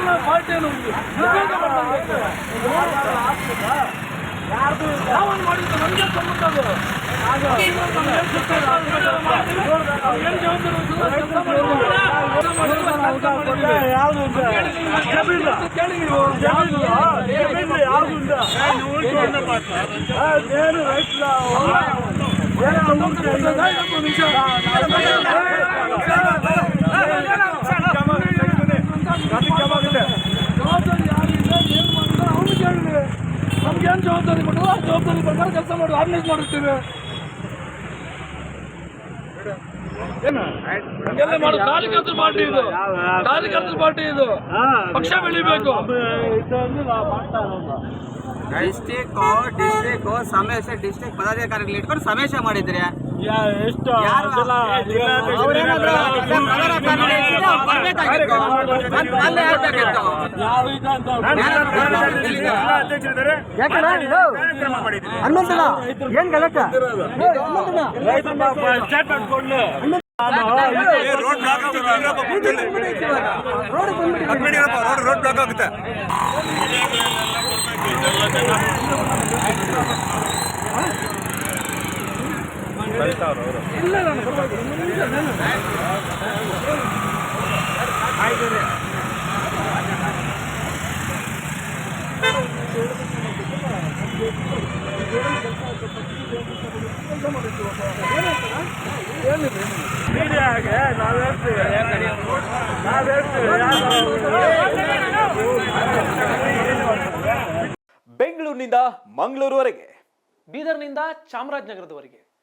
ಎಲ್ಲ ಫಾಲ್ಟ್ ಏನು ಯಾವನ್ ಮಾಡಿದ್ದು ನಮಗೆ ಸಂಬಂಧ ಅದು ಯಾವ್ದು ಯಾವ್ದು ಇಲ್ಲ ನಮ್ಗೇನ್ ಜವಾಬ್ದಾರಿ ಕೊಟ್ಟರು ಆ ಜವಾಬ್ದಾರಿ ಪ್ರಕಾರ ಕೆಲಸ ಮಾಡಿ ಆರ್ಗನೈಸ್ ಮಾಡಿರ್ತೀವಿ. ಎಲ್ಲ ಮಾಡು. ಕಾರ್ಯಕರ್ತರ ಪಾರ್ಟಿ ಇದು. ಕಾರ್ಯಕರ್ತರ ಪಾರ್ಟಿ ಇದು. ಪಕ್ಷ ಬೆಳಿಬೇಕು. ಡಿಸ್ಟಿಕ್ ಡಿಸ್ಟಿಕ್ ಸಮೇಶ ಡಿಸ್ಟಿಕ್ ಪದಾಧಿಕಾರಿಗಳು ಇಟ್ಕೊಂಡು ಸಮೇಶ ಮಾಡಿದ್ರೆ ಎಷ್ಟು ಮಾಡಿದ್ದೀರಿ ಏನ್ ಗಲಾಟ? ಸ್ಟೇಟ್ಮೆಂಟ್ ಕೊಡ್ಲಿ ನಾನು ರೋಡ್ ಬ್ಲಾಕ್ ಆಗುತ್ತೆ ಹೇಳ್ತೀವಿ ಬೆಂಗಳೂರಿನಿಂದ ಮಂಗಳೂರುವರೆಗೆ. ಬೀದರ್ನಿಂದ ಚಾಮರಾಜನಗರದವರೆಗೆ.